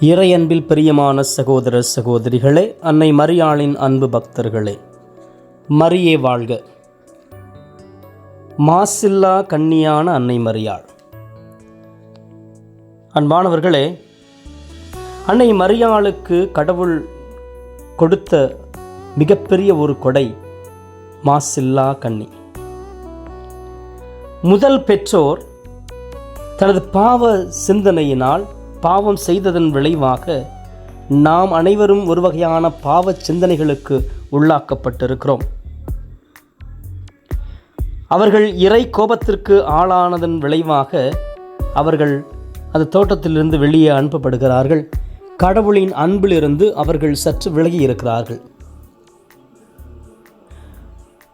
இறையன்பில் பிரியமான சகோதர சகோதரிகளே அன்னை மரியாளின் அன்பு பக்தர்களே மரியே வாழ்க. மாசில்லா கன்னியான அன்னை மரியாள். அன்பானவர்களே அன்னை மரியாளுக்கு கடவுள் கொடுத்த மிகப்பெரிய ஒரு கொடை மாசில்லா கண்ணி முதல் பெற்றோர் தனது பாவ சிந்தனையினால் பாவம் செய்ததன் விளைவாக நாம் அனைவரும் ஒரு வகையான பாவ சிந்தனைகளுக்கு உள்ளாக்கப்பட்டிருக்கிறோம். அவர்கள் இறை கோபத்திற்கு ஆளானதன் விளைவாக அவர்கள் அந்த தோட்டத்திலிருந்து வெளியே அனுப்பப்படுகிறார்கள். கடவுளின் அன்பிலிருந்து அவர்கள் சற்று விலகி இருக்கிறார்கள்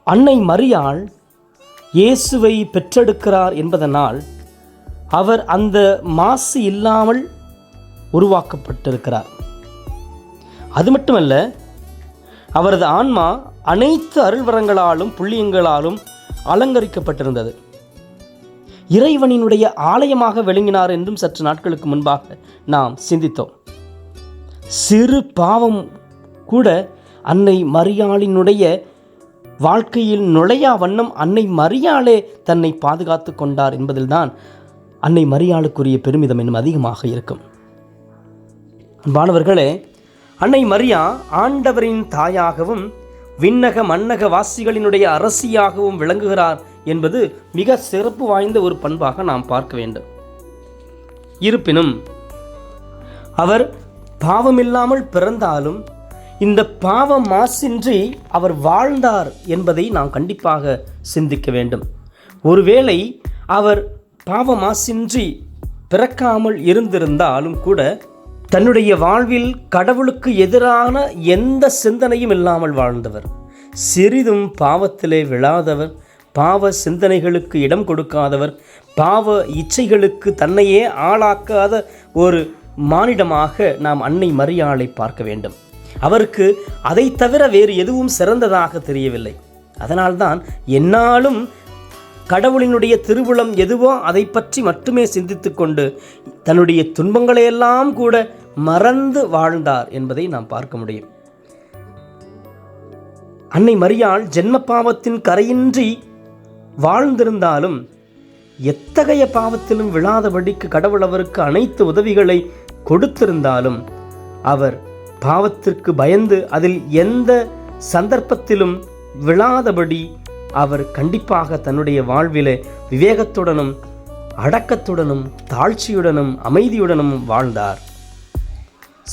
அன்னை மரியாள் இயேசுவை பெற்றெடுக்கிறார் என்பதனால் அவர் அந்த மாசு இல்லாமல் உருவாக்கப்பட்டிருக்கிறார். அது மட்டுமல்ல அவரது ஆன்மா அனைத்து அருள்வரங்களாலும் புள்ளியங்களாலும் அலங்கரிக்கப்பட்டிருந்தது. இறைவனினுடைய ஆலயமாக விளங்கினார் என்றும் சற்று நாட்களுக்கு முன்பாக நாம் சிந்தித்தோம். சிறு பாவம் கூட அன்னை மரியாளினுடைய வாழ்க்கையில் நுழையா வண்ணம் அன்னை மரியாளே தன்னை பாதுகாத்து கொண்டார் என்பதில்தான் அன்னை மரியாளுக்குரிய பெருமிதம் இன்னும் அதிகமாக இருக்கும். மாணவர்களே அன்னை மரியா ஆண்டவரின் தாயாகவும் விண்ணக மன்னக வாசிகளினுடைய அரசியாகவும் விளங்குகிறார் என்பது மிக சிறப்பு வாய்ந்த ஒரு பண்பாக நாம் பார்க்க வேண்டும். இருப்பினும் அவர் பாவமில்லாமல் பிறந்தாலும் இந்த பாவ மாசின்றி அவர் வாழ்ந்தார் என்பதை நாம் கண்டிப்பாக சிந்திக்க வேண்டும். ஒருவேளை அவர் பாவ மாசின்றி பிறக்காமல் இருந்திருந்தாலும் கூட தன்னுடைய வாழ்வில் கடவுளுக்கு எதிரான எந்த சிந்தனையும் இல்லாமல் வாழ்ந்தவர். சிறிதும் பாவத்திலே விழாதவர் பாவ சிந்தனைகளுக்கு இடம் கொடுக்காதவர் பாவ இச்சைகளுக்கு தன்னையே ஆளாக்காத ஒரு மானிடமாக நாம் அன்னை மரியாளை பார்க்க வேண்டும். அவருக்கு அதை தவிர வேறு எதுவும் சிறந்ததாக தெரியவில்லை. அதனால்தான் என்னாலும் கடவுளினுடைய திருவுளம் எதுவோ அதை பற்றி மட்டுமே சிந்தித்து கொண்டு தன்னுடைய துன்பங்களையெல்லாம் கூட மறந்து வாழ்ந்தார் என்பதை நாம் பார்க்க முடியும். அன்னை மரியாள் ஜென்ம பாவத்தின் கரையின்றி வாழ்ந்திருந்தாலும் எத்தகைய பாவத்திலும் விழாதபடிக்கு கடவுள் அவருக்கு அனைத்து உதவிகளை கொடுத்திருந்தாலும் அவர் பாவத்திற்கு பயந்து அதில் எந்த சந்தர்ப்பத்திலும் விழாதபடி அவர் கண்டிப்பாக தன்னுடைய வாழ்விலே விவேகத்துடனும் அடக்கத்துடனும் தாழ்ச்சியுடனும் அமைதியுடனும் வாழ்ந்தார்.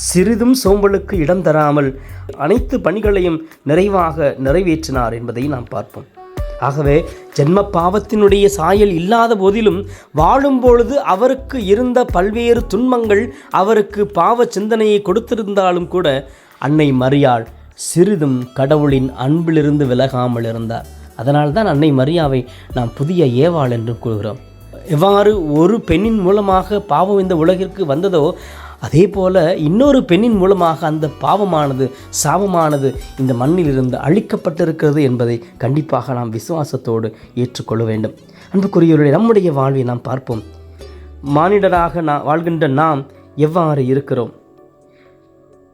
சிறிதும் சோம்பலுக்கு இடம் தராமல் அனைத்து பணிகளையும் நிறைவாக நிறைவேற்றினார் என்பதை நாம் பார்ப்போம். ஆகவே ஜென்ம பாவத்தினுடைய சாயல் இல்லாத போதிலும் வாழும் பொழுது அவருக்கு இருந்த பல்வேறு துன்பங்கள் அவருக்கு பாவ சிந்தனையை கொடுத்திருந்தாலும் கூட அன்னை மரியாள் சிறிதும் கடவுளின் அன்பிலிருந்து விலகாமல் இருந்தார். அதனால்தான் அன்னை மரியாவை நாம் புதிய ஏவாள் என்று கூறுகிறோம். எவ்வாறு ஒரு பெண்ணின் மூலமாக பாவம் இந்த உலகிற்கு வந்ததோ அதே போல இன்னொரு பெண்ணின் மூலமாக அந்த பாவமானது சாபமானது இந்த மண்ணிலிருந்து அழிக்கப்பட்டிருக்கிறது என்பதை கண்டிப்பாக நாம் விசுவாசத்தோடு ஏற்றுக்கொள்ள வேண்டும். அன்புக்குரியவருடைய நம்முடைய வாழ்வை நாம் பார்ப்போம். மானிடராக நான் வாழ்கின்ற நாம் எவ்வாறு இருக்கிறோம்?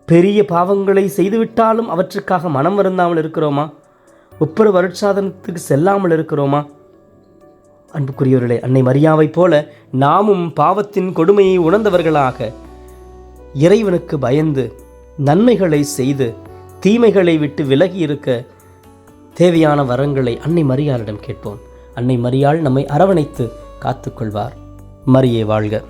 பெரிய பாவங்களை செய்துவிட்டாலும் அவற்றுக்காக மனம் வருந்தாமல் இருக்கிறோமா? ஒவ்வொரு வருட்சாதனத்துக்கு செல்லாமல் இருக்கிறோமா? அன்புக்குரியவர்களே அன்னை மரியாவைப் போல நாமும் பாவத்தின் கொடுமையை உணர்ந்தவர்களாக இறைவனுக்கு பயந்து நன்மைகளை செய்து தீமைகளை விட்டு விலகி இருக்க தேவையான வரங்களை அன்னை மரியாளிடம் கேட்போம். அன்னை மரியாள் நம்மை அரவணைத்து காத்துக்கொள்வார். மரியே வாழ்க.